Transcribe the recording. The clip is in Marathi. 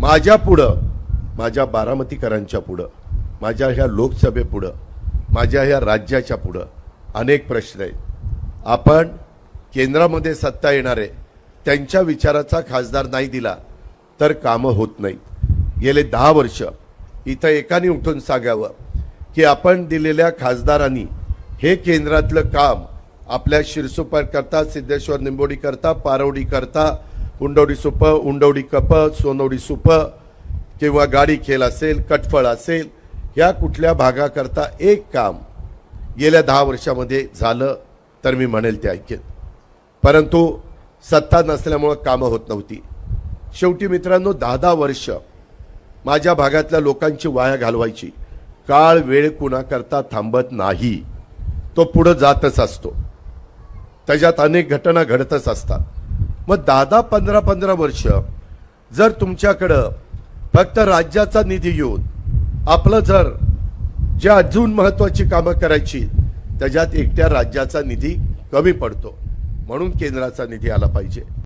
माझ्या पुढं माझ्या बारामतीकरांच्या पुढं माझ्या ह्या लोकसभेपुढं माझ्या ह्या राज्याच्या पुढं अनेक प्रश्न आहेत. आपण केंद्रामध्ये सत्ता येणारे त्यांच्या विचाराचा खासदार नाही दिला तर कामं होत नाहीत. गेले दहा वर्ष इथं एकाने उठून सांगावं की आपण दिलेल्या खासदारांनी हे केंद्रातलं काम आपल्या शिरसुपार करता सिद्धेश्वर निंबोडी करता पारवडी करता उंडवडी सुप उंडवडी कप सोनवडी सुप किंवा गाडी खेळ असेल कटफळ असेल या कुठल्या भागाकरता एक काम गेल्या दहा वर्षामध्ये झालं तर मी म्हणेल ते ऐकेन. परंतु सत्ता नसल्यामुळं कामं होत नव्हती. शेवटी मित्रांनो दहा दहा वर्ष माझ्या भागातल्या लोकांची वाया घालवायची काळ वेळ कुणाकरता थांबत नाही. तो पुढं जातच असतो. त्याच्यात अनेक घटना घडतच असतात. मग दादा पंधरा पंधरा वर्ष जर तुमच्याकडं फक्त राज्याचा निधी येऊन आपलं जर जे अजून महत्त्वाची कामं करायची त्याच्यात एकट्या राज्याचा निधी कमी पडतो. म्हणून केंद्राचा निधी आला पाहिजे.